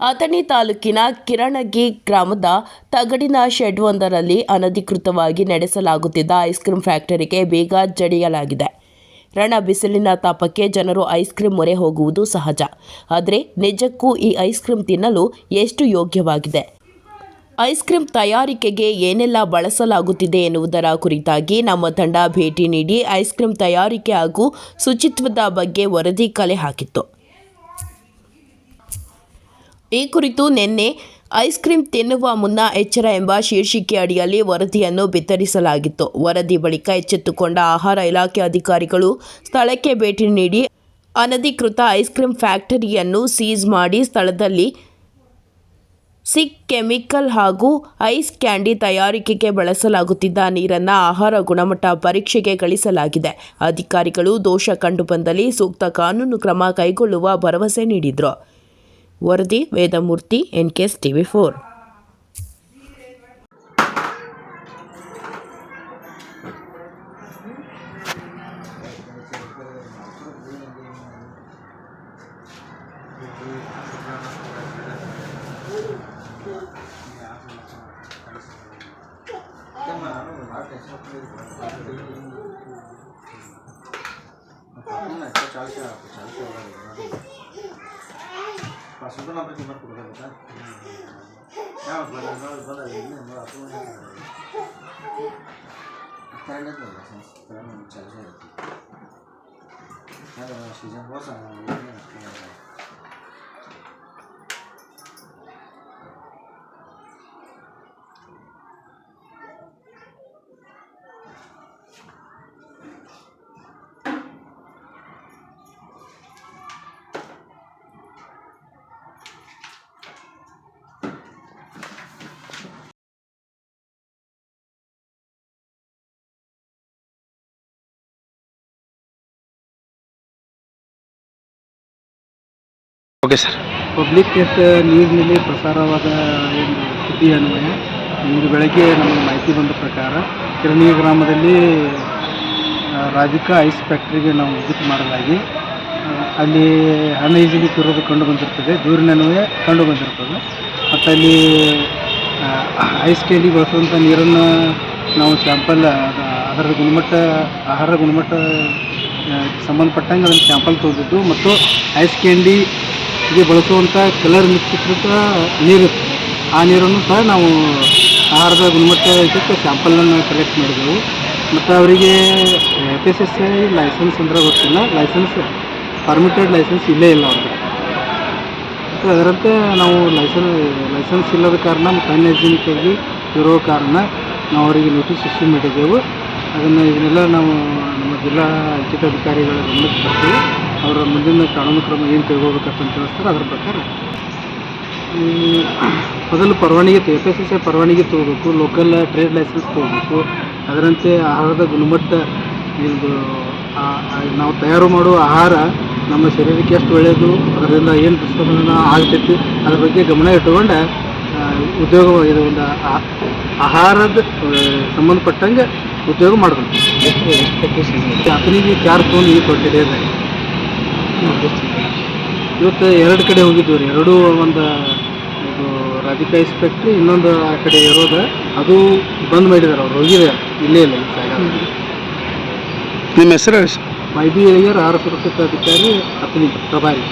ಅಥಣಿ ತಾಲೂಕಿನ ಕಿರಣಗಿ ಗ್ರಾಮದ ತಗಡಿನ ಶೆಡ್ವೊಂದರಲ್ಲಿ ಅನಧಿಕೃತವಾಗಿ ನಡೆಸಲಾಗುತ್ತಿದ್ದ ಐಸ್ ಕ್ರೀಂ ಫ್ಯಾಕ್ಟರಿಗೆ ಬೇಗ ಜಡಿಯಲಾಗಿದೆ. ರಣ ಬಿಸಿಲಿನ ತಾಪಕ್ಕೆ ಜನರು ಐಸ್ ಕ್ರೀಂ ಮೊರೆ ಹೋಗುವುದು ಸಹಜ. ಆದರೆ ನಿಜಕ್ಕೂ ಈ ಐಸ್ ಕ್ರೀಂ ತಿನ್ನಲು ಎಷ್ಟು ಯೋಗ್ಯವಾಗಿದೆ? ಐಸ್ ಕ್ರೀಂ ತಯಾರಿಕೆಗೆ ಏನೆಲ್ಲ ಬಳಸಲಾಗುತ್ತಿದೆ ಎನ್ನುವುದರ ಕುರಿತಾಗಿ ನಮ್ಮ ತಂಡ ಭೇಟಿ ನೀಡಿ ಐಸ್ ಕ್ರೀಂ ತಯಾರಿಕೆ ಹಾಗೂ ಶುಚಿತ್ವದ ಬಗ್ಗೆ ವರದಿ ಕಲೆ ಹಾಕಿತ್ತು. ಈ ಕುರಿತು ನಿನ್ನೆ ಐಸ್ ಕ್ರೀಂ ತಿನ್ನುವ ಮುನ್ನ ಎಚ್ಚರ ಎಂಬ ಶೀರ್ಷಿಕೆ ಅಡಿಯಲ್ಲಿ ವರದಿಯನ್ನು ಬಿತ್ತರಿಸಲಾಗಿತ್ತು. ವರದಿ ಬಳಿಕ ಎಚ್ಚೆತ್ತುಕೊಂಡ ಆಹಾರ ಇಲಾಖೆ ಅಧಿಕಾರಿಗಳು ಸ್ಥಳಕ್ಕೆ ಭೇಟಿ ನೀಡಿ ಅನಧಿಕೃತ ಐಸ್ ಕ್ರೀಂ ಫ್ಯಾಕ್ಟರಿಯನ್ನು ಸೀಸ್ ಮಾಡಿ ಸ್ಥಳದಲ್ಲಿ ಸಿಕ್ ಕೆಮಿಕಲ್ ಹಾಗೂ ಐಸ್ ಕ್ಯಾಂಡಿ ತಯಾರಿಕೆಗೆ ಬಳಸಲಾಗುತ್ತಿದ್ದ ನೀರನ್ನು ಆಹಾರ ಗುಣಮಟ್ಟ ಪರೀಕ್ಷೆಗೆ ಗಳಿಸಲಾಗಿದೆ. ಅಧಿಕಾರಿಗಳು ದೋಷ ಕಂಡುಬಂದಲ್ಲಿ ಸೂಕ್ತ ಕಾನೂನು ಕ್ರಮ ಕೈಗೊಳ್ಳುವ ಭರವಸೆ ನೀಡಿದರು. ವರದಿ Vedamurthy N KS TV four passbook number ನಿಮ್ಮ ಕೊಡಬೇಕಾ ಯಾವ ಬಂದ ನೋಡಿ ಬಂದ ಇಲ್ಲಿ ನೋಡಿ ಅಪ್ಲೋಡ್ ಕರೆಂಟ್ ಇಲ್ಲ ಸೆನ್ಸ್ ಕರೆಂಟ್ ಚಾರ್ಜ್ ಆಯ್ತು ಅದು ಸೀಸನ್ ಹೊಸ ಓಕೆ ಸರ್. ಪಬ್ಲಿಕ್ ಟೆಸ್ಟ್ ನ್ಯೂಸ್ನಲ್ಲಿ ಪ್ರಸಾರವಾದ ಒಂದು ಸುದ್ದಿ ಅನ್ವಯ ಇಂದು ಬೆಳಗ್ಗೆ ನಮಗೆ ಮಾಹಿತಿ ಬಂದ ಪ್ರಕಾರ ಕಿರಣಿ ಗ್ರಾಮದಲ್ಲಿ ರಾಧಿಕಾ ಐಸ್ ಫ್ಯಾಕ್ಟ್ರಿಗೆ ನಾವು ವಿಸಿಟ್ ಮಾಡಲಾಗಿ ಅಲ್ಲಿ ಅನ್ಹೈಜಿನಿಕ್ ಇರೋದು ಕಂಡು ಬಂದಿರ್ತದೆ ದೂರಿನನ್ವಯ ಕಂಡು ಬಂದಿರ್ತದೆ. ಮತ್ತು ಅಲ್ಲಿ ಐಸ್ ಕೇಲಿ ಬಳಸುವಂಥ ನೀರನ್ನು ನಾವು ಸ್ಯಾಂಪಲ್ ಅದರ ಗುಣಮಟ್ಟ, ಆಹಾರ ಗುಣಮಟ್ಟ ಸಂಬಂಧಪಟ್ಟಂಗೆ ಅದನ್ನು ಸ್ಯಾಂಪಲ್ ತೆಗೆದಿದ್ದು ಮತ್ತು ಐಸ್ ಕ್ಯಾಂಡಿ ಗೆ ಬಳಸುವಂಥ ಕಲರ್ ಮಿಶ್ರಿತ ನೀರು. ಆ ನೀರನ್ನು ಸಹ ನಾವು ಆಹಾರದ ಗುಣಮಟ್ಟ ಇದಕ್ಕೆ ಸ್ಯಾಂಪಲನ್ನು ಕಲೆಕ್ಟ್ ಮಾಡಿದೆವು. ಮತ್ತು ಅವರಿಗೆ F S S I license ಅಂದ್ರೆ ಗೊತ್ತಿಲ್ಲ. ಲೈಸೆನ್ಸ್ ಪರ್ಮಿಟೆಡ್ ಲೈಸೆನ್ಸ್ ಇಲ್ಲೇ ಇಲ್ಲ ಅವ್ರಿಗೆ. ಮತ್ತು ಅದರಂತೆ ನಾವು ಲೈಸೆನ್ಸ್ ಲೈಸೆನ್ಸ್ ಇಲ್ಲದ ಕಾರಣ ಮತ್ತು ಅನ್ಹೈಜಿನಿಕ್ ಆಗಿ ಇರೋ ಕಾರಣ ನಾವು ಅವರಿಗೆ ನೋಟಿಸ್ ಇಶ್ಯೂ ಮಾಡಿದ್ದೆವು ಅದನ್ನು ಇದನ್ನೆಲ್ಲ ನಾವು ನಮ್ಮ ಜಿಲ್ಲಾ ಅಂಕಿತಾಧಿಕಾರಿಗಳ ಗಮನಕ್ಕೆ ಬರ್ತೀವಿ ಅವರ ಮುಂದಿನ ಕಾನೂನು ಕ್ರಮ ಏನು ಕೈಗೊಳ್ಬೇಕಂತ ತಿಳಿಸ್ತಾರೆ, ಅದ್ರ ಪ್ರಕಾರ. ಮೊದಲು ಪರವಾನಗಿ ಎಫ್ ಎಸ್ ಎಸ್ ಐ ಪರವಾನಗಿ ತೊಗೋಬೇಕು, ಲೋಕಲ್ ಟ್ರೇಡ್ ಲೈಸೆನ್ಸ್ ತೊಗೋಬೇಕು. ಅದರಂತೆ ಆಹಾರದ ಗುಣಮಟ್ಟ ಇದು ನಾವು ತಯಾರು ಮಾಡುವ ಆಹಾರ ನಮ್ಮ ಶರೀರಕ್ಕೆ ಎಷ್ಟು ಒಳ್ಳೆಯದು, ಅದರಿಂದ ಏನು ದುಷ್ಪರಿಣಾಮ ಆಗ್ತೈತಿ, ಅದ್ರ ಬಗ್ಗೆ ಗಮನ ಇಟ್ಟುಕೊಂಡು ಉದ್ಯೋಗವಾಗಿದೆ ಉದ್ಯೋಗ ಇದು ಒಂದು ಆಹಾರದ ಸಂಬಂಧಪಟ್ಟಂಗೆ ಉದ್ಯೋಗ ಮಾಡಬೇಕು. ಕ್ಯಾರ್ ಚಾರ್ ತೊಗೊಂಡು ಈಗ ಕೊಟ್ಟಿದೆ ಇವತ್ತು ಎರಡು ಕಡೆ ಹೋಗಿದ್ದೀವಿ ರೀ. ಎರಡೂ ಒಂದು ಇದು ರಾಧಿಕಾ ಇನ್ಸ್ಪೆಕ್ಟ್ರಿ ಇನ್ನೊಂದು ಆ ಕಡೆ ಇರೋದು. ಅದು ಬಂದ್ ಮಾಡಿದಾರೆ ಅವ್ರು. ಹೋಗಿದೆ ಇಲ್ಲೇ ಇಲ್ಲ ಜಾಗ. ನಿಮ್ಮ ಹೆಸರು ಮೈದಿ ಎಳಿಯರ್ ಆಹಾರ ಸುರಕ್ಷತಾ ಅಧಿಕಾರಿ ಅತನಿ ಪ್ರಭಾರಿ.